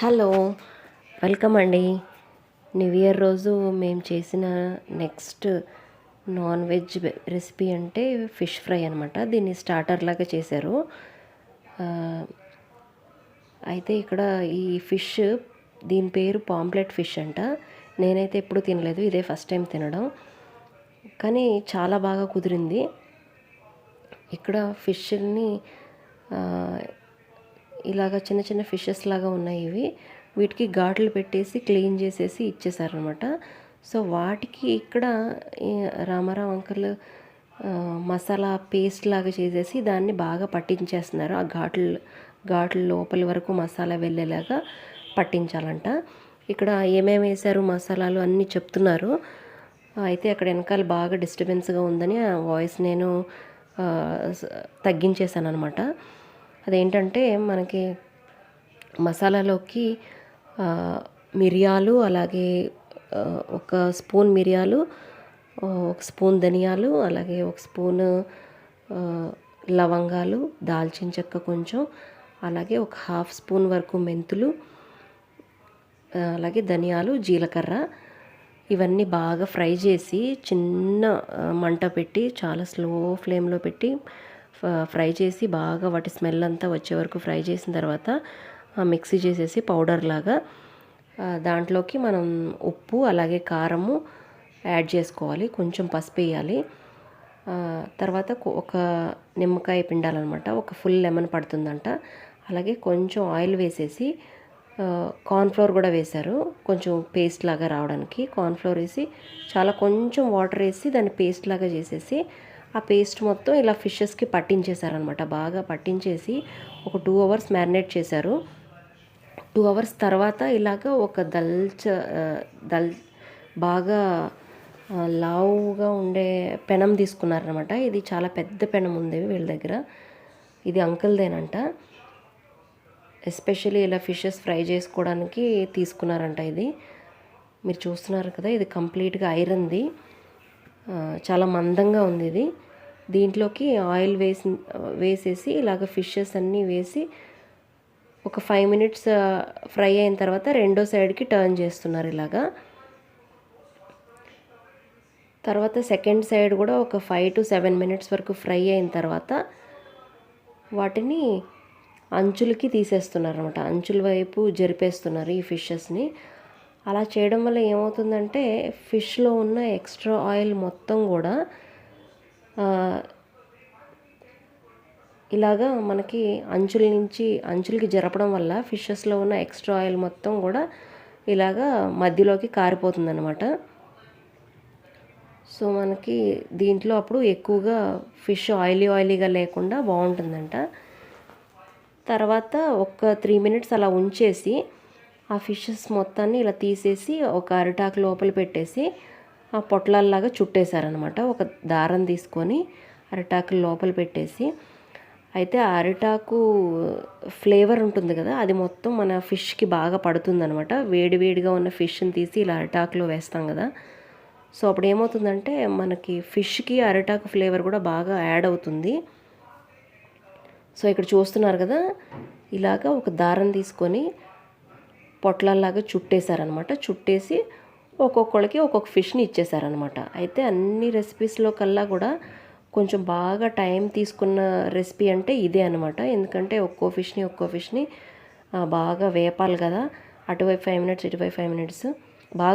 Hello welcome అండి new year రోజు మేము చేసిన నెక్స్ట్ నాన్ వెజ్ రెసిపీ అంటే ఫిష్ ఫ్రై అనమాట దీన్ని స్టార్టర్ లాగా చేశారు. అయితే ఇక్కడ ఈ ఫిష్ దీని పేరు పాంప్లెట్ ఫిష్ అంట. నేనైతే ఎప్పుడు తినలేదు ఇదే ఫస్ట్ టైం తినడం. కానీ చాలా బాగా కుదిరింది. ఇక్కడ ఫిష్ని ఇలాగ చిన్న చిన్న ఫిషెస్ లాగా ఉన్నాయి ఇవి. వీటికి ఘాట్లు పెట్టేసి క్లీన్ చేసేసి ఇచ్చేసారనమాట సో వాటికి ఇక్కడ రామారావు అంకుల్ మసాలా పేస్ట్ లాగా చేసేసి దాన్ని బాగా పట్టించేస్తున్నారు. ఆ ఘాట్లు ఘాట్ల లోపలి వరకు మసాలా వెళ్ళేలాగా పట్టించాలంట. ఇక్కడ ఏమేమి వేశారు మసాలాలు అన్నీ చెప్తున్నారు. అయితే అక్కడ వెనకాల బాగా డిస్టర్బెన్స్గా ఉందని ఆ వాయిస్ నేను ఆ, తగ్గించేశాను అనమాట అదేంటంటే మనకి మసాలాలోకి మిరియాలు అలాగే ఒక స్పూన్ మిరియాలు ఒక స్పూన్ ధనియాలు అలాగే ఒక స్పూన్ లవంగాలు దాల్చిన చెక్క కొంచెం అలాగే ఒక హాఫ్ స్పూన్ వరకు మెంతులు అలాగే ధనియాలు జీలకర్ర ఇవన్నీ బాగా ఫ్రై చేసి చిన్న మంట పెట్టి చాలా స్లో ఫ్లేమ్లో పెట్టి ఫ్రై చేసి బాగా వాటి స్మెల్ అంతా వచ్చే వరకు ఫ్రై చేసిన తర్వాత మిక్సీ చేసేసి పౌడర్ లాగా దాంట్లోకి మనం ఉప్పు అలాగే కారము యాడ్ చేసుకోవాలి. కొంచెం పసుపు వేయాలి. తర్వాత ఒక నిమ్మకాయ పిండాలన్నమాట. ఒక ఫుల్ లెమన్ పడుతుందంట. అలాగే కొంచెం ఆయిల్ వేసేసి కార్న్ఫ్లోర్ కూడా వేశారు. కొంచెం పేస్ట్ లాగా రావడానికి. కార్న్ఫ్లోర్ వేసి చాలా కొంచెం వాటర్ వేసి దాన్ని పేస్ట్ లాగా చేసేసి ఆ పేస్ట్ మొత్తం ఇలా ఫిషెస్కి పట్టించేశారనమాట. బాగా పట్టించేసి ఒక టూ అవర్స్ మ్యారినేట్ చేశారు. టూ అవర్స్ తర్వాత ఇలాగ ఒక దల్చ దల్ బాగా లావుగా ఉండే పెనం తీసుకున్నారనమాట. ఇది చాలా పెద్ద పెనం ఉంది వీళ్ళ దగ్గర. ఇది అంకుల్దేనంట. ఎస్పెషల్లీ ఇలా ఫిషెస్ ఫ్రై చేసుకోవడానికి తీసుకున్నారంట ఇది. మీరు చూస్తున్నారు కదా ఇది కంప్లీట్గా ఐరన్ది. చాలా మందంగా ఉంది ఇది. దీంట్లోకి ఆయిల్ వేసి వేసేసి ఇలాగ ఫిషెస్ అన్నీ వేసి ఒక ఫైవ్ మినిట్స్ ఫ్రై అయిన తర్వాత రెండో సైడ్కి టర్న్ చేస్తున్నారు ఇలాగా. తర్వాత సెకండ్ సైడ్ కూడా ఒక ఫైవ్ టు సెవెన్ మినిట్స్ వరకు ఫ్రై అయిన తర్వాత వాటిని అంచులకి తీసేస్తున్నారు అనమాట అంచుల వైపు జరిపేస్తున్నారు ఈ ఫిషెస్ని. అలా చేయడం వల్ల ఏమవుతుందంటే ఫిష్లో ఉన్న ఎక్స్ట్రా ఆయిల్ మొత్తం కూడా ఇలాగా మనకి అంచుల నుంచి అంచులకి జరపడం వల్ల ఫిషెస్లో ఉన్న ఎక్స్ట్రా ఆయిల్ మొత్తం కూడా ఇలాగా మధ్యలోకి కారిపోతుంది అనమాట సో మనకి దీంట్లో అప్పుడు ఎక్కువగా ఫిష్ ఆయిలీ ఆయిలీగా లేకుండా బాగుంటుందంట. తర్వాత ఒక త్రీ మినిట్స్ అలా ఉంచేసి ఆ ఫిషెస్ మొత్తాన్ని ఇలా తీసేసి ఒక అరిటాకు లోపల పెట్టేసి పొట్లాల్లాగా చుట్టేశారనమాట ఒక దారం తీసుకొని అరిటాకు లోపల పెట్టేసి అయితే ఆ అరిటాకు ఫ్లేవర్ ఉంటుంది కదా అది మొత్తం మన ఫిష్కి బాగా పడుతుందనమాట వేడి వేడిగా ఉన్న ఫిష్ని తీసి ఇలా అరిటాకులో వేస్తాం కదా. సో అప్పుడు ఏమవుతుందంటే మనకి ఫిష్కి అరిటాకు ఫ్లేవర్ కూడా బాగా యాడ్ అవుతుంది. సో ఇక్కడ చూస్తున్నారు కదా ఇలాగ ఒక దారం తీసుకొని పొట్లాల్లాగా చుట్టేశారనమాట చుట్టేసి ఒక్కొక్కళ్ళకి ఒక్కొక్క ఫిష్ని ఇచ్చేసారనమాట అయితే అన్ని రెసిపీస్లో కల్లా కూడా కొంచెం బాగా టైం తీసుకున్న రెసిపీ అంటే ఇదే అనమాట ఎందుకంటే ఒక్కో ఫిష్ని ఒక్కో ఫిష్ని బాగా వేపాలి కదా. అటువైపు ఫైవ్ మినిట్స్ ఇటువైపు ఫైవ్ మినిట్స్. బాగా